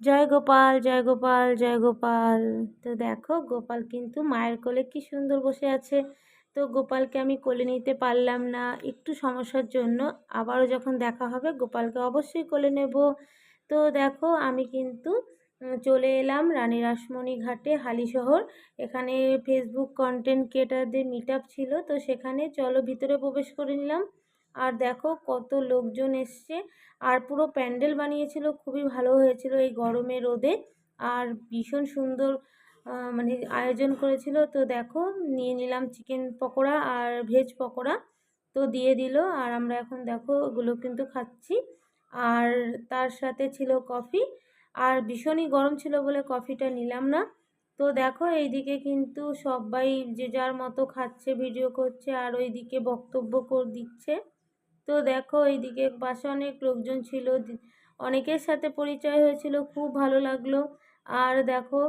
জয় গোপাল জয় গোপাল জয় গোপাল। তো দেখো, গোপাল কিন্তু মায়ের কোলে কি সুন্দর বসে আছে। তো গোপালকে আমি কোলে নিতে পারলাম না। একটু সমস্যার জন্য আবারও যখন দেখা হবে, গোপালকে অবশ্যই কোলে নেব। তো দেখো, আমি কিন্তু চলে এলাম রানী রাসমণি ঘাটে হালিশহর এখানে ফেসবুক কন্টেন্ট ক্রিয়েটারদের মিট ছিল। তো সেখানে চলো ভিতরে প্রবেশ করে নিলাম। আর দেখো কত লোকজন এসছে। আর পুরো প্যান্ডেল বানিয়েছিল, খুবই ভালো হয়েছিল এই গরমে রোদে। আর ভীষণ সুন্দর মানে আয়োজন করেছিল। তো দেখো, নিয়ে নিলাম চিকেন পকোড়া আর ভেজ পকোড়া। তো দিয়ে দিল, আর আমরা এখন দেখো ওগুলো কিন্তু খাচ্ছি। আর তার সাথে ছিল কফি। আর ভীষণই গরম ছিল বলে কফিটা নিলাম না। তো দেখো এইদিকে কিন্তু সবাই যে যার মতো খাচ্ছে, ভিডিও করছে, আর ওইদিকে বক্তব্য কর, দিচ্ছে। তো দেখো, এইদিকে পাশে অনেক লোকজন ছিল। অনেকের সাথে পরিচয় হয়েছিল, খুব ভালো লাগল। আর দেখো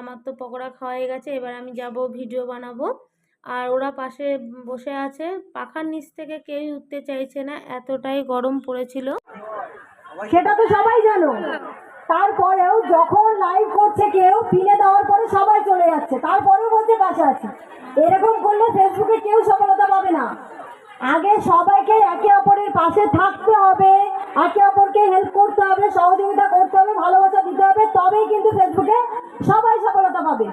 আমার তো পকোড়া খাওয়াই গেছে, এবার আমি যাব ভিডিও বানাবো। আর ওরা পাশে বসে আছে, পাখার নিচ থেকে কেউই উঠতে চাইছে না, এতটাই গরম পড়েছিল। সেটা তো সবাই জানো। তারপরেও যখন লাইভ করছে কেউ পিনে দেওয়ার পরে সবাই চলে যাচ্ছে, তারপরেও বলছে পাশে আছে। এরকম করলে ফেসবুকে কেউ সফলতা পাবে না। আগে সবাইকে একে অপরের পাশে থাকতে হবে, একে অপরকে হেল্প করতে হবে, সহযোগিতা করতে হবে, ভালোবাসা দিতে হবে, তবেই কিন্তু ফেসবুকে সবাই সফলতা পাবে।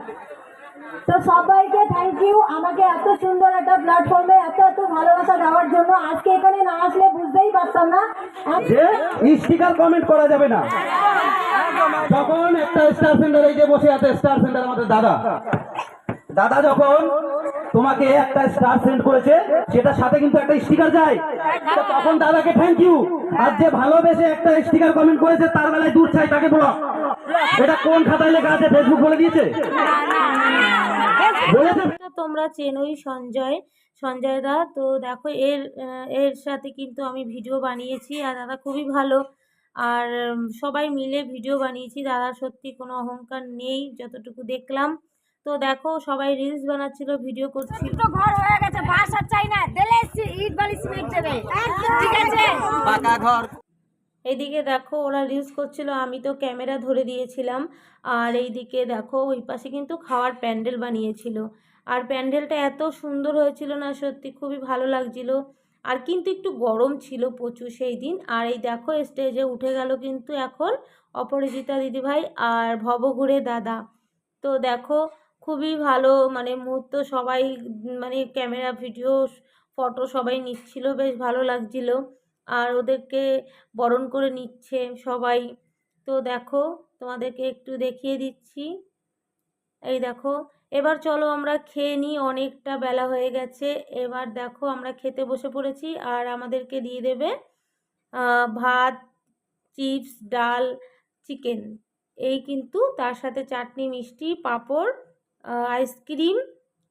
তো সবাইকে থ্যাংক ইউ আমাকে এত সুন্দর একটা প্ল্যাটফর্মে এত এত ভালোবাসা দেওয়ার জন্য আজকে এখানে না আসলে বুঝতেই পারতাম না। যে স্টিকার কমেন্ট করা যাবে না। যখন একটা স্টার সেন্টার যে বসে আছে স্টার সেন্টার আমাদের দাদা। দাদা যখন তোমাকে একটা স্টার সেন্ড করেছে, সেটার সাথে কিন্তু একটা স্টিকার যায়। তখন দাদাকে থ্যাংক ইউ আর যে ভালোবেসে একটা স্টিকার কমেন্ট করেছে, তার বেলায় দূর চাই তাকে ব্লক এটা কোন খাতায় লেখা আছে ফেসবুক বলে দিয়েছে? তোমরা চেনোই সঞ্জয় সঞ্জয় দা। তো দেখো, এর এর সাথে কিন্তু আমি ভিডিও বানিয়েছি, আর দাদা খুবই ভালো। আর সবাই মিলে ভিডিও বানিয়েছি। দাদা সত্যি কোনো অহংকার নেই, যতটুকু দেখলাম। তো দেখো সবাই রিলস বানাচ্ছিল ভিডিও করছিল। তো ঘর হয়ে গেছে বাস আর চাই না। দিলে ইট বালি সিমেন্ট দেবে। ঠিক আছে? পাকা ঘর। এইদিকে দেখো ওরা রিলস করছিল আমি তো ক্যামেরা ধরে দিয়েছিলাম। আর এইদিকে দেখো ওই পাশে কিন্তু খাওয়ার প্যান্ডেল বানিয়েছিল। আর প্যান্ডেলটা এত সুন্দর হয়েছিল না সত্যি খুবই ভালো লাগছিল। আর কিন্তু একটু গরম ছিল প্রচুর সেই দিন। আর এই দেখো স্টেজে উঠে গেল কিন্তু এখন অপরাজিতা দিদিভাই আর ভবঘুরে দাদা। তো দেখো খুবই ভালো মানে মুহূর্ত সবাই মানে ক্যামেরা ভিডিও ফটো সবাই নিচ্ছিল, বেশ ভালো লাগছিল। আর ওদেরকে বরণ করে নিচ্ছে সবাই। তো দেখো, তোমাদেরকে একটু দেখিয়ে দিচ্ছি। এই দেখো, এবার চলো আমরা খেয়ে নিই অনেকটা বেলা হয়ে গেছে। এবার দেখো, আমরা খেতে বসে পড়েছি আর আমাদেরকে দিয়ে দেবে ভাত, চিপস, ডাল, চিকেন। এই কিন্তু তার সাথে চাটনি, মিষ্টি, পাঁপড় আইসক্রিম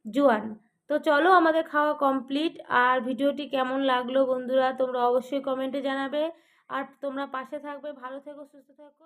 জোয়ান। তো চলো আমাদের খাওয়া কমপ্লিট। আর ভিডিওটি কেমন লাগল বন্ধুরা, তোমরা অবশ্যই কমেন্টে জানাবে। আর তোমরা পাশে থাকবে, ভালো থেকো, সুস্থ থেকো।